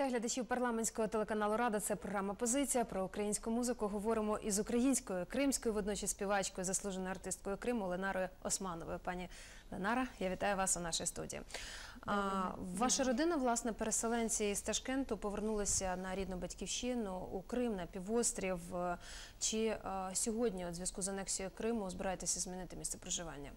Вітаю глядачів парламентського телеканалу Рада. Це програма Позиція про українську музику. Говоримо із українською кримською, водночас співачкою, заслуженою артисткою Криму Ленарою Османовою. Пані Ленара, я вітаю вас у нашій студії. А, ваша родина, власне, переселенці з Ташкенту повернулися на рідну батьківщину у Крим на півострів. Чи а, сьогодні, у зв'язку з анексією Криму, збираєтеся змінити місце проживання?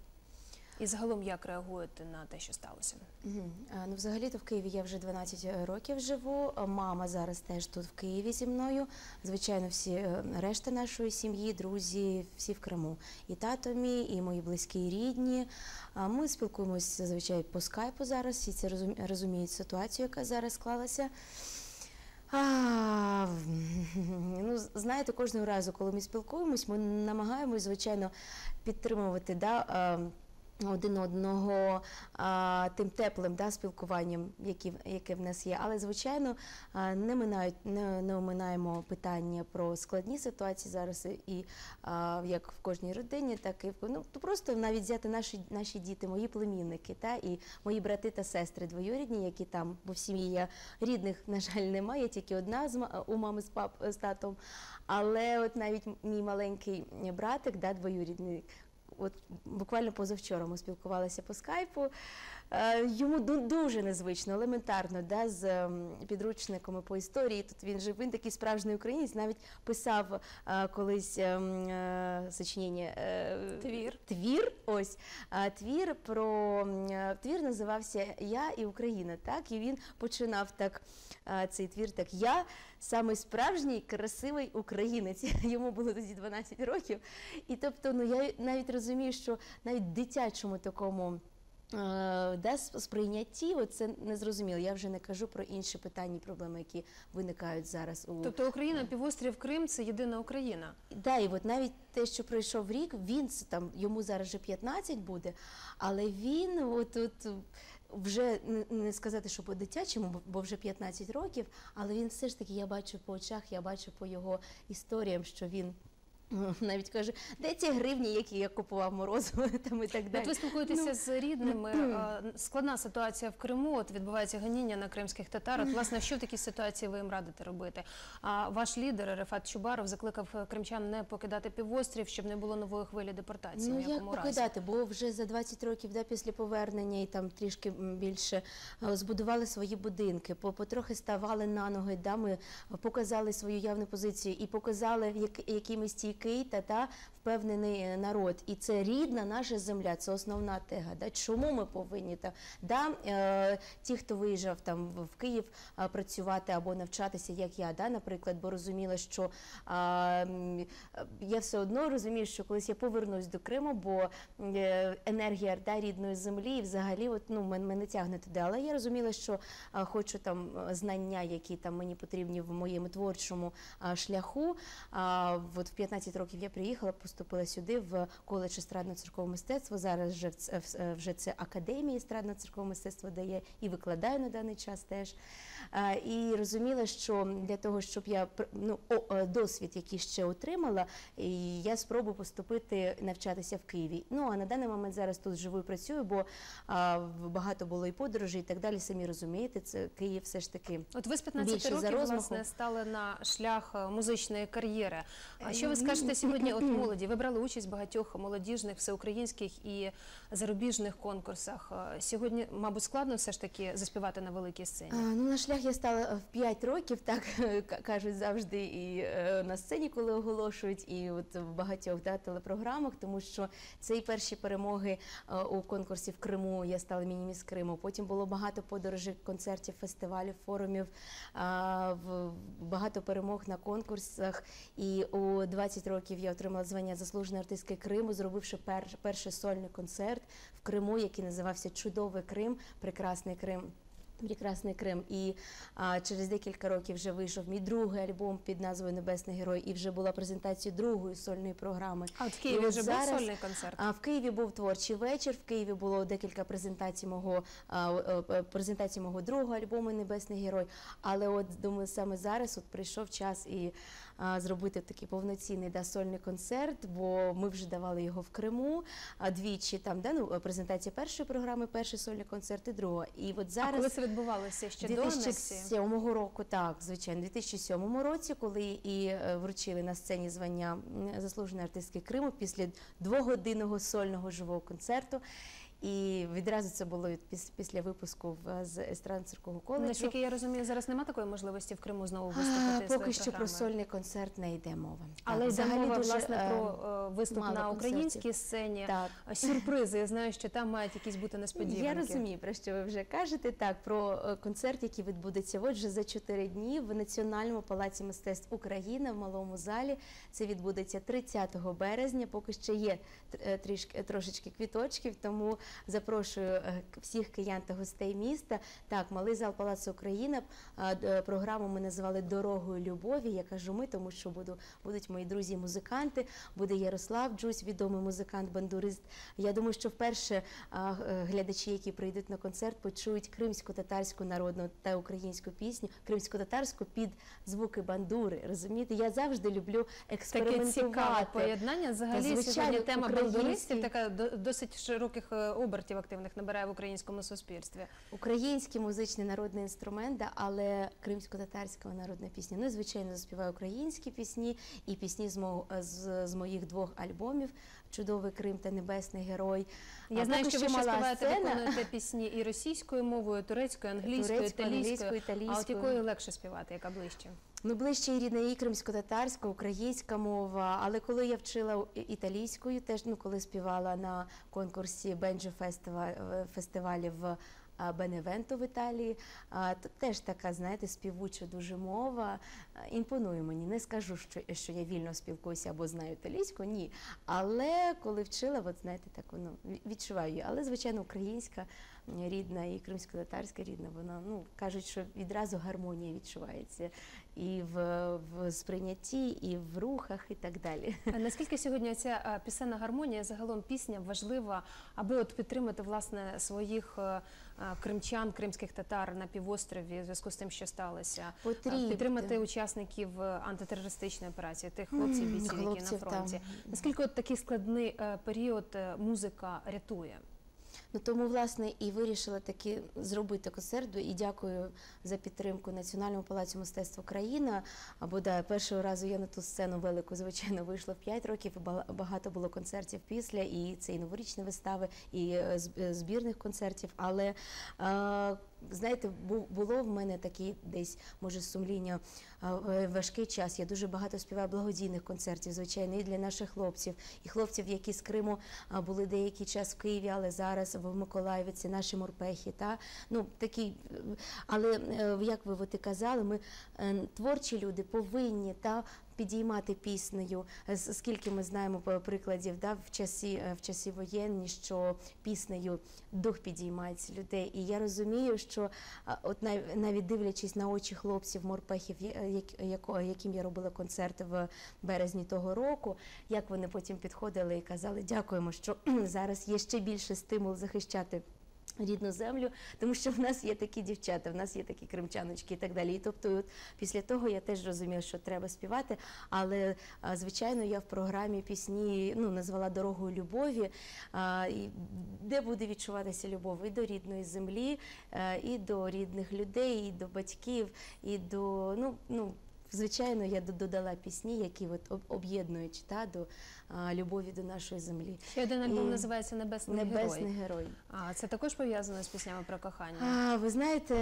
І загалом як реагуєте на те, що сталося? А, Ну, взагалі-то в Києві я вже 12 років живу. Мама зараз теж тут в Києві зі мною. Звичайно, всі е, решта нашої сім'ї, друзі, всі в Криму. І тато мій, і мої близькі і рідні. Ми спілкуємось зазвичай по скайпу зараз. Всі це розуміють ситуацію, яка зараз склалася. А, ну, знаєте, кожного разу, коли ми спілкуємось, ми намагаємось, звичайно, підтримувати да, а, один одного а, тим теплим да, спілкуванням, які, яке в нас є. Але, звичайно, не, минають, не, не оминаємо питання про складні ситуації зараз, і а, як в кожній родині, так і ну, то просто навіть взяти наші, наші діти, мої племінники, та, і мої брати та сестри двоюрідні, які там, бо в сім'ї я рідних, на жаль, немає, тільки одна з у мами з пап з татом. Але от навіть мій маленький братик, да, двоюрідний, от буквально позавчора ми спілкувалися по скайпу. Е, Йому дуже незвично, елементарно, да, з підручниками по історії. Тут він же він такий справжній українець, навіть писав е, колись е, сочинення Твір. Твір, ось твір про твір називався Я і Україна. Так, і він починав так цей твір. Так я самий справжній красивий українець. Йому було тоді 12 років. І тобто, ну я навіть розумію, що навіть дитячому такому. е, Да, сприйнятті, це не зрозуміло. Я вже не кажу про інші питання, і проблеми, які виникають зараз у Тобто Україна, півострів Крим це єдина Україна. Да, і от навіть те, що пройшов рік, він там йому зараз вже 15 буде, але він от, от вже не- сказати, що по дитячому, бо вже 15 років, але він все ж таки я бачу по очах, я бачу по його історіям, що він. Навіть каже, де ці гривні, які я купував морозиво там і так далі. От ви спілкуєтеся Ну, з рідними. е, Складна ситуація в Криму. От відбувається ганіння на кримських татар. От, власне, що в такій ситуації ви їм радите робити? А ваш лідер Рефат Чубаров закликав е, кримчан не покидати півострів, щоб не було нової хвилі депортації. Ну в як якому разі. бо вже за 20 років да, після повернення і там трішки більше збудували свої будинки, по- потрохи ставали на ноги, да, ми показали свою явну позицію і показали, як, який ми стійкий та, та впевнений е, народ. І це рідна наша земля, це основна тега. Да? Чому ми повинні та да, е, ті, хто виїжджав там в Київ е, працювати або навчатися, як я, да, наприклад, бо розуміла, що е, я все одно розумію, що колись я повернусь до Криму, бо е, енергія да, рідної землі і взагалі от, ну, мен- мене тягне туди. Але я розуміла, що а, хочу там е, знання, які там мені потрібні в моєму творчому а, шляху. А, от в 15 років я приїхала, поступила сюди в коледж естрадно-циркового мистецтва. Зараз вже, вже це академія естрадно-циркового мистецтва, де я і викладаю на даний час теж. І розуміла, що для того, щоб я ну, е, досвід, який ще отримала, я спробую поступити навчатися в Києві. Ну а на даний момент зараз тут живу і працюю, бо багато було і подорожей, і так далі. Самі розумієте, це Київ все ж таки. От ви з 15 років власне стали на шлях е, музичної кар'єри. А що ви ну, скажете сьогодні? От молоді ви брали участь в багатьох молодіжних, всеукраїнських і зарубіжних конкурсах. Е, Сьогодні, мабуть, складно все ж таки заспівати на великій сцені. А, ну, на шлях я стала в 5 років, так кажуть завжди, і е, на сцені, коли оголошують, і от в багатьох да, телепрограмах, тому що це і перші перемоги е, у конкурсі в Криму. Я стала мініміс Криму. Потім було багато подорожей, концертів, фестивалів, форумів, багато перемог на конкурсах. І у 20 років я отримала звання заслуженої артистки Криму, зробивши пер, перший сольний концерт в Криму, який називався Чудовий Крим, прекрасний Крим. Прекрасний Крим. І а, через декілька років вже вийшов мій другий альбом під назвою Небесний Герой, і вже була презентація другої сольної програми. А в Києві вже був сольний концерт. А в Києві був творчий вечір. В Києві було декілька презентацій мого а, презентацій мого другого альбому Небесний Герой. Але от думаю, саме зараз от прийшов час і зробити такий повноцінний да, сольний концерт, бо ми вже давали його в Криму а, двічі. Там да, ну, презентація першої програми, перший сольний концерт і другого. І от А зараз коли це відбувалося ще до анексії? 2007 року, так, звичайно, у 2007 році, коли і е, вручили на сцені звання заслуженої артистки Криму після двогодинного сольного живого концерту. І відразу це було після випуску з естрадно-циркового коледжу. Наскільки я розумію, зараз немає такої можливості в Криму знову А, виступити Поки своєю що про сольний концерт не йде мова. Але йде взагалі мова дуже, власне про е, виступ на концертів. українській сцені. Так. Сюрпризи. Я знаю, що там мають якісь бути несподіванки. Я розумію, про що ви вже кажете. Так, про е, концерт, який відбудеться отже за чотири дні в Національному палаці мистецтв Україна в малому залі. Це відбудеться 30 березня. Поки ще є е, трішки трошечки квіточків, тому запрошую е, всіх киян та гостей міста. Так, малий зал Палацу Україна. е, Програму ми називали Дорогою любові. Я кажу ми, тому що буду будуть мої друзі-музиканти. Буде Ярослав Джусь, відомий музикант, бандурист. Я думаю, що вперше е, глядачі, які прийдуть на концерт, почують кримсько-татарську народну та українську пісню, кримсько-татарську під звуки бандури. Розумієте, я завжди люблю Таке цікаве поєднання. Взагалі сьогодні тема бандуристів така до- досить широких обертів активних набирає в українському суспільстві. Український музичний народний інструмент, да, але кримсько-татарська народна пісня. Ну, звичайно, заспіваю українські пісні і пісні з, мого, з, з моїх двох альбомів Чудовий Крим та Небесний Герой. Я А знаю, що ви ще співаєте, виконуєте пісні і російською мовою, турецькою, англійською, Турецькою, італійською. англійською, А от італійською. якою легше співати, яка ближче? Ну, ближче і рідна і кримсько-татарська, українська мова. Але коли я вчила італійською, теж ну коли співала на конкурсі Бенджо фестивалі в а, Беневенто в Італії, а, то теж така, знаєте, співуча дуже мова. А, Імпонує мені. Не скажу, що, що я вільно спілкуюся або знаю італійську, ні. Але коли вчила, от знаєте, так воно відчуваю. її. Але звичайно, українська рідна і кримсько-татарська рідна, вона ну кажуть, що відразу гармонія відчувається і в, в сприйнятті, і в рухах, і так далі. А Наскільки сьогодні ця е, пісенна гармонія, загалом пісня важлива, аби от підтримати власне своїх е, е, кримчан, кримських татар на півострові в зв'язку з тим, що сталося, Потрібно. підтримати учасників антитерористичної операції, тих хлопців, бійців, які на фронті. там. Наскільки от такий складний період музика рятує? Ну тому власне і вирішила таки зробити концерт. І дякую за підтримку Національному палацю мистецтв Україна. Або да, першого разу я на ту сцену велику, звичайно, вийшла в 5 років. Багато було концертів після, і це і новорічні вистави, і е, е, збірних концертів. Але е, знаєте, бу- було в мене такі десь може сумління важкий час. Я дуже багато співаю благодійних концертів, звичайно, і для наших хлопців, і хлопців, які з Криму були деякий час в Києві, але зараз в Миколаєві це наші морпехи. Та ну такі, але е, як ви от і казали, ми е, творчі люди повинні та. Підіймати піснею, скільки ми знаємо прикладів да, в часі е, в часі воєнні, що піснею дух підіймається людей. І я розумію, що от нав- навіть дивлячись на очі хлопців, морпехів, як- яко- яким я робила концерти в березні того року, як вони потім підходили і казали, дякуємо, що зараз є ще більше стимул захищати. Рідну землю, тому що в нас є такі дівчата, в нас є такі кримчаночки і так далі. І тобто, от після того я теж розуміла, що треба співати. Але звичайно, я в програмі пісні ну назвала дорогою любові, і де буде відчуватися любов і до рідної землі, е, і до рідних людей, і до батьків, і до ну ну. Звичайно, я додала пісні, які от об'єднують та до а, любові до нашої землі. Ще один альбом І називається Небесний, Небесний герой. герой. А це також пов'язано з піснями про кохання. А, ви знаєте,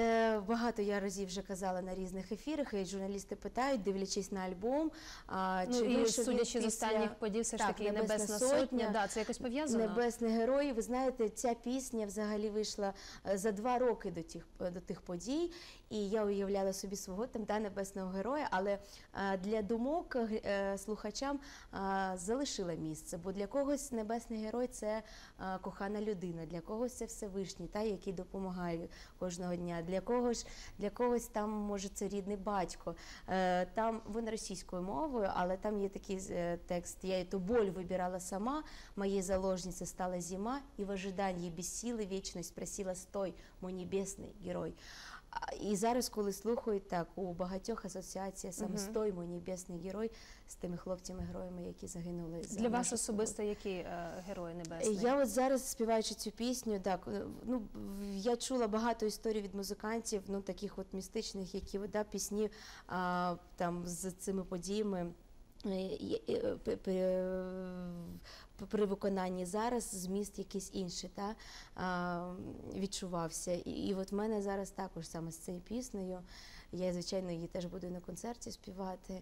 багато я разів вже казала на різних ефірах, і журналісти питають, дивлячись на альбом. А, Ну чи і судячи з останніх подій, все ж таки «Небесна Небесна сотня. сотня», Да, це якось пов'язано. Небесний герой. Ви знаєте, ця пісня взагалі вийшла е, за два роки до тих до тих подій, і я уявляла собі свого там да, небесного героя, але е, для думок е, слухачам е, залишила місце. Бо для когось небесний герой це е, кохана людина, для когось це Всевишній, та який допомагає кожного дня. Для когось для когось там може це рідний батько. Е, Там він російською мовою, але там є такий е, текст. Я эту боль выбирала сама, моей заложницей стала зима, и в ожидании без силы вечность просила «Стой, мой небесный герой». І зараз, коли слухають так, у багатьох асоціація саме. «Стой, мій небесний герой з тими хлопцями-героями, які загинули за Для вас особисто які е, герої небесні? я от зараз співаючи цю пісню, так е, ну я чула багато історій від музикантів, ну таких от містичних, які вода да, пісні а, там з цими подіями. Е, е, пе- При виконанні зараз зміст якийсь інший та, а, відчувався. І, і от в мене зараз також саме з цією піснею. Я, звичайно, її теж буду на концерті співати.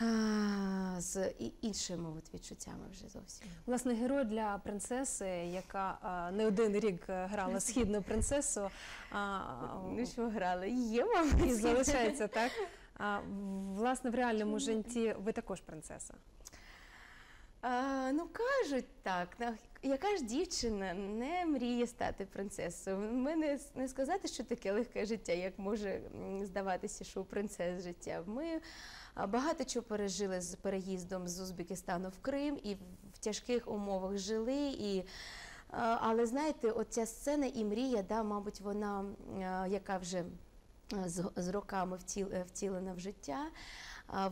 А, з іншими от відчуттями вже зовсім. Власне, герой для принцеси, яка е, не один рік е, грала східну принцесу, а, Ну що грали? Є, мабуть. і залишається так. А, власне, в реальному житті ви також принцеса. А, ну кажуть так. Яка ж дівчина не мріє стати принцесою? Мене не сказати, що таке легке життя, як може здаватися, що у принцес життя. Ми багато чого пережили з переїздом з Узбекистану в Крим і в тяжких умовах жили. І, але знаєте, от ця сцена і мрія, да, мабуть, вона, яка вже з, з роками втіл, е, втілена в життя,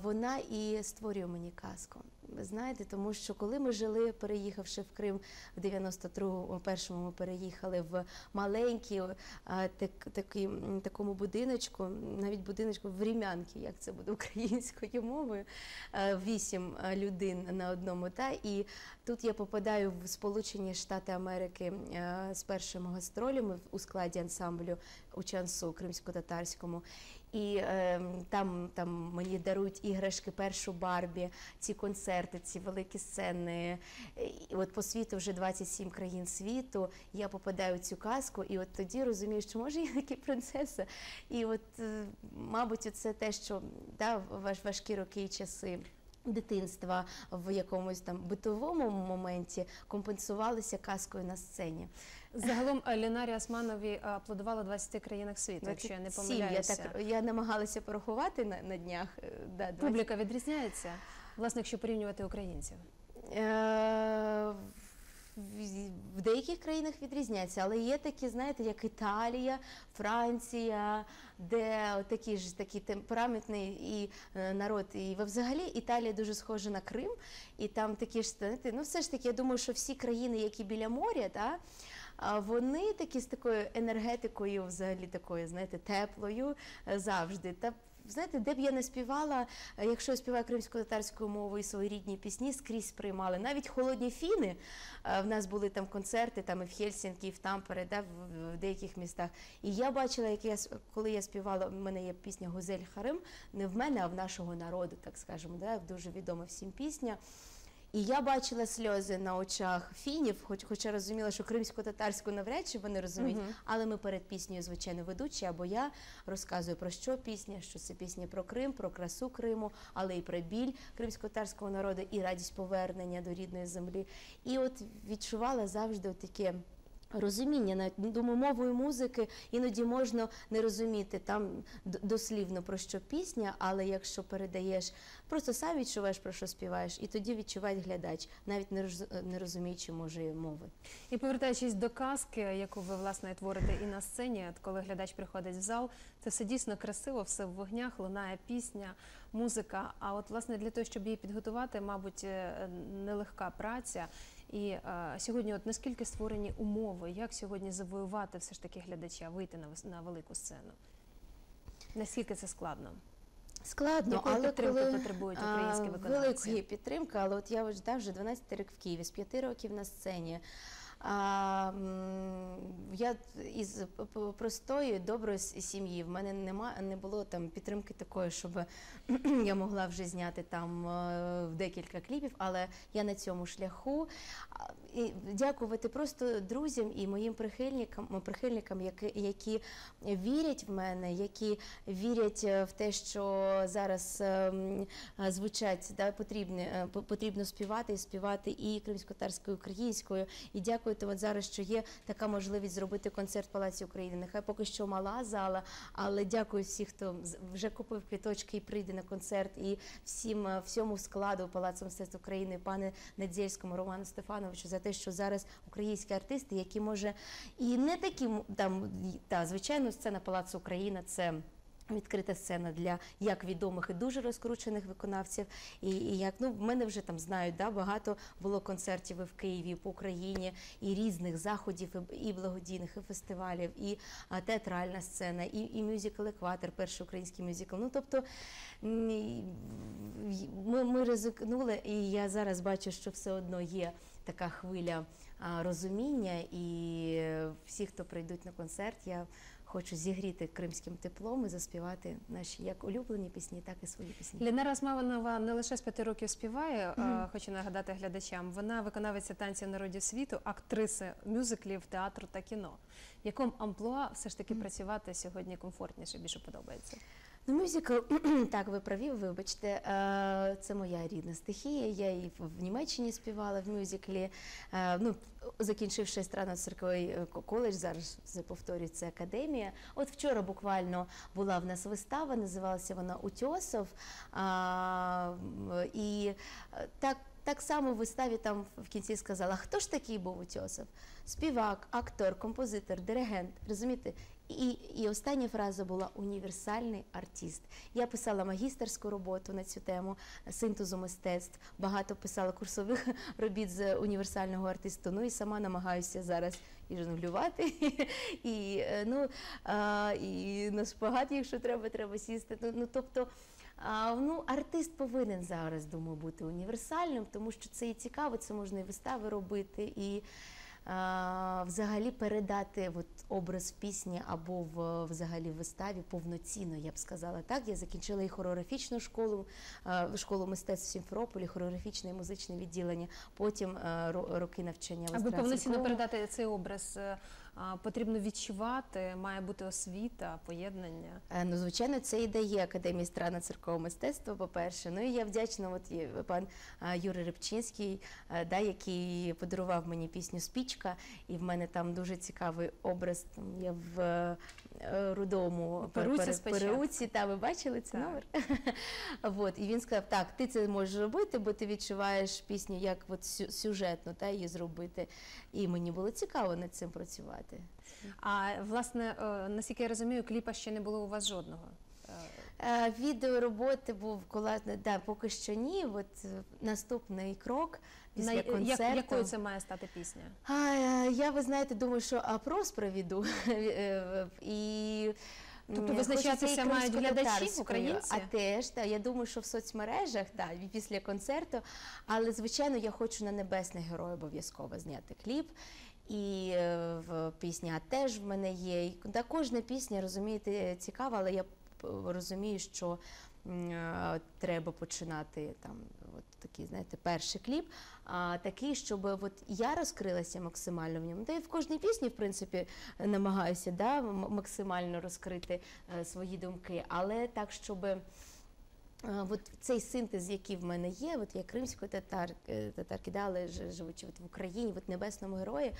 вона і створює мені казку. Ви знаєте, тому що коли ми жили, переїхавши в Крим в 92-му, першому ми переїхали в маленький а, так, такий, такому будиночку, навіть будиночку в Рім'янки, як це буде українською мовою, е, вісім е, людин на одному. Та і тут я попадаю в Сполучені Штати Америки е, з першими гастролями у складі ансамблю у Чансу кримсько-татарському. І е, там, там мені дарують іграшки першу Барбі, ці концерти, ці великі сцени. І от по світу вже 27 країн світу. Я попадаю в цю казку, і от тоді розумію, що може я таки принцеса. І от, е, мабуть, це те, що да, важ, важкі роки і часи. Дитинства в якомусь там битовому моменті компенсувалися казкою на сцені. Загалом е, Лінарі Османові аплодували в 20 країнах світу, якщо я не 27, я так я намагалася порахувати на, на днях. е, Да, 20. Публіка відрізняється, власне, якщо порівнювати українців. Е, в- деяких країнах відрізняється, але є такі, знаєте, як Італія, Франція, де такий ж такий темпераментний і е, народ. І взагалі Італія дуже схожа на Крим, і там такі ж знаєте, ну все ж таки, я думаю, що всі країни, які біля моря, та, а вони такі з такою енергетикою, взагалі такою, знаєте, теплою е, завжди. Та знаєте, де б я не співала, е, якщо я співаю кримсько-татарською мовою свої рідні пісні, скрізь приймали. Навіть холодні фіни. е, В нас були там концерти, там і в Хельсінкі, і в Тампере, да, в, деяких містах. І я бачила, як я коли я співала, в мене є пісня Гузель Харим, не в мене, а в нашого народу, так скажемо, да, дуже відома всім пісня. І я бачила сльози на очах фінів, хоч, хоча розуміла, що кримсько-татарську навряд чи вони розуміють. Мгм. Але ми перед піснею, звичайно, ведучі, або я розказую про що пісня, що це пісня про Крим, про красу Криму, але і про біль кримсько-татарського народу, і радість повернення до рідної землі. І от відчувала завжди таке. Розуміння навіть ну, думаю, мовою музики іноді можна не розуміти там дослівно про що пісня, але якщо передаєш, просто сам відчуваєш про що співаєш, і тоді відчуває глядач, навіть не розуміючи може мови. І повертаючись до казки, яку ви власне творите і на сцені, от коли глядач приходить в зал, це все дійсно красиво, все в вогнях, лунає пісня, музика. А от власне для того, щоб її підготувати, мабуть, е, нелегка праця. І е, сьогодні, от наскільки створені умови, як сьогодні завоювати все ж таки глядача, вийти на, на велику сцену? Наскільки це складно? Складно, Якої але підтримки коли потребують українські виконавці? великої підтримки, але от я вже, да, вже 12 років в Києві, з 5 років на сцені. Я із простої, доброї сім'ї. В мене нема, не було там підтримки такої, щоб я могла вже зняти там е, декілька кліпів, але я на цьому шляху. І дякувати просто друзям і моїм прихильникам, прихильникам, які, які вірять в мене, які вірять е, в те, що зараз е, звучать да, потрібне, е, потрібно співати і співати і кримсько-татарською, і українською. І дякувати от зараз, що є така можливість зробити концерт в Палаці України. Нехай поки що мала зала, але дякую всім, хто вже купив квіточки і прийде на концерт, і всім е, всьому складу Палацу мистецтв України, пане Недзельському, Роману Стефановичу за те, що зараз українські артисти, які може і не такі там, та звичайно, сцена Палацу Україна це. Відкрита сцена для як відомих і дуже розкручених виконавців, і, і як ну в мене вже там знають, да багато було концертів і в Києві, і по Україні, і різних заходів, і, і благодійних, і фестивалів, і а, театральна сцена, і, і мюзикл Екватор, перший український мюзикл. Ну тобто ми, ми ризикнули, і я зараз бачу, що все одно є така хвиля а, розуміння, і всі, хто прийдуть на концерт, я хочу зігріти кримським теплом і заспівати наші як улюблені пісні, так і свої пісні. Лінара Османова не лише з п'яти років співає, е, хочу нагадати глядачам. Вона виконавиця танців народів світу, актриса мюзиклів, театру та кіно. Якому амплуа все ж таки працювати сьогодні комфортніше, більше подобається? Ну, мюзикл, так, ви праві, вибачте, е, це моя рідна стихія. Я і в Німеччині співала в мюзиклі. Е, Ну, закінчивши естрадно-цирковий е, коледж, зараз повторюю, це академія. От вчора буквально була в нас вистава, називалася вона Утьосов. І так. Так само в виставі там в кінці сказала, хто ж такий був Утьосов? Співак, актор, композитор, диригент. Розумієте? І, і остання фраза була універсальний артист. Я писала магістерську роботу на цю тему синтезу мистецтв. Багато писала курсових робіт з універсального артисту. Ну і сама намагаюся зараз і жонглювати, і, е, ну, і на шпагат, якщо треба, треба сісти. Ну, ну тобто. А, ну, артист повинен зараз, думаю, бути універсальним, тому що це і цікаво, це можна і вистави робити, і взагалі передати от, образ в пісні або в взагалі в виставі повноцінно, я б сказала так. Я закінчила і хореографічну школу, школу мистецтв в Сімферополі, хореографічне і музичне відділення, потім ро- роки навчання в Аби повноцінно передати цей образ, е, потрібно відчувати, має бути освіта, поєднання. Е, Ну, звичайно, це і дає Академія страна церкового мистецтва, по-перше. Ну і я вдячна, от є пан е, Юрій Рибчинський, е, да, який подарував мені пісню Спічка, і в мене там дуже цікавий образ. Там я в рудому Перуці перуці, та ви бачили цей Так. номер? от, і він сказав: так, ти це можеш робити, бо ти відчуваєш пісню, як от сю- сюжетно та, її зробити. І мені було цікаво над цим працювати. А власне, е, наскільки я розумію, кліпа ще не було у вас жодного. Е, Відео роботи був колажний, да, поки що ні. От е, наступний крок після на- як- концерту. якою це має стати пісня? А, я ви знаєте, думаю, що опрос проведу і. Тобто визначатися мають глядачі, українці? А теж, так, я думаю, що в соцмережах, так, після концерту. Але, звичайно, я хочу на Небесний Герой обов'язково зняти кліп. І е, в пісні «А теж в мене є. Та кожна пісня, розумієте, цікава, але я розумію, що е, треба починати там от такий, знаєте, перший кліп, а такий, щоб от я розкрилася максимально в ньому. Та й в кожній пісні, в принципі, намагаюся да, максимально розкрити е, свої думки, але так, щоб. Е, От цей синтез, який в мене є, от я кримської татар, е, татарки, да, але живучи от в Україні, от небесному герої,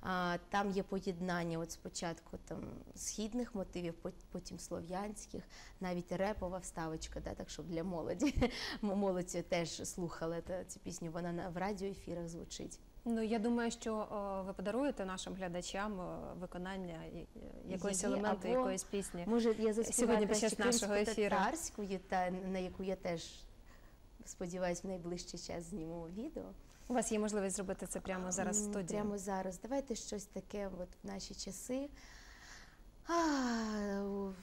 а, там є поєднання от спочатку там східних мотивів, потім слов'янських, навіть репова вставочка, да, так щоб для молоді. М- Молодь теж слухала та, цю пісню, вона на в радіоефірах звучить. Ну я думаю, що е, ви подаруєте нашим глядачам е, виконання якоїсь Її елементу, або- якоїсь пісні. Може, я заспіваю під час нашого ефіру. та на яку я теж сподіваюсь, в найближчий час зніму відео. У вас є можливість зробити це прямо зараз в студії. Прямо зараз. Давайте щось таке от в наші часи. А,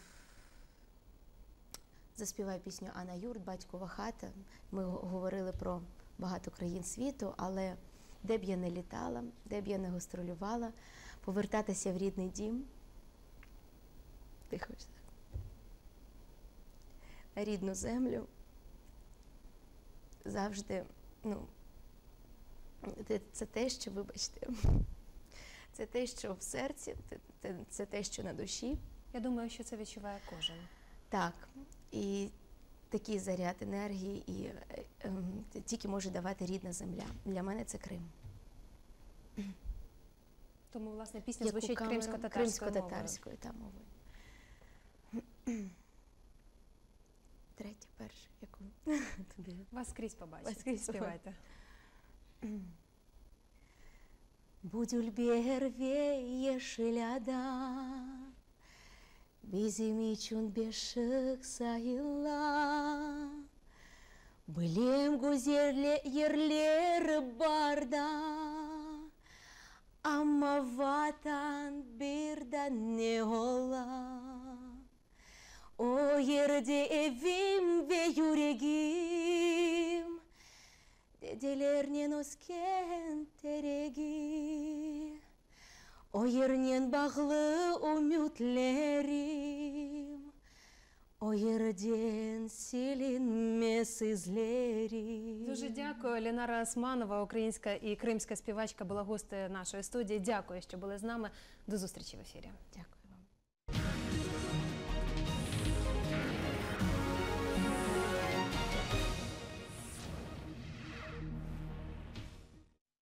Заспіваю пісню Анна Юрт, батькова хата. Ми говорили про багато країн світу, але де б я не літала, де б я не гастролювала, повертатися в рідний дім. Ти хочеш так? На рідну землю. Завжди, ну, це, те, що, вибачте, це те, що в серці, це те, що на душі. Я думаю, що це відчуває кожен. Так, і такий заряд енергії, і е, це тільки може давати рідна земля. Для мене це Крим. Тому, власне, пісня Яку звучить камеру- кримсько-татарською кримсько-татарською та мовою. Третя, перша, яку тобі. Вас скрізь побачать. Вас скрізь Співайте. Будюльберве шеляда, Беземи чун бешік сайыла Білем көзерле ерлері барда Ама ватан берда не ола О ерде эвим ве юрегим. Деделернен өскен тереги. О ернен бағлы үмютлери Дуже дякую. Лінара Османова, українська і кримська співачка, була гостею нашої студії. Дякую, що були з нами. До зустрічі в ефірі. Дякую.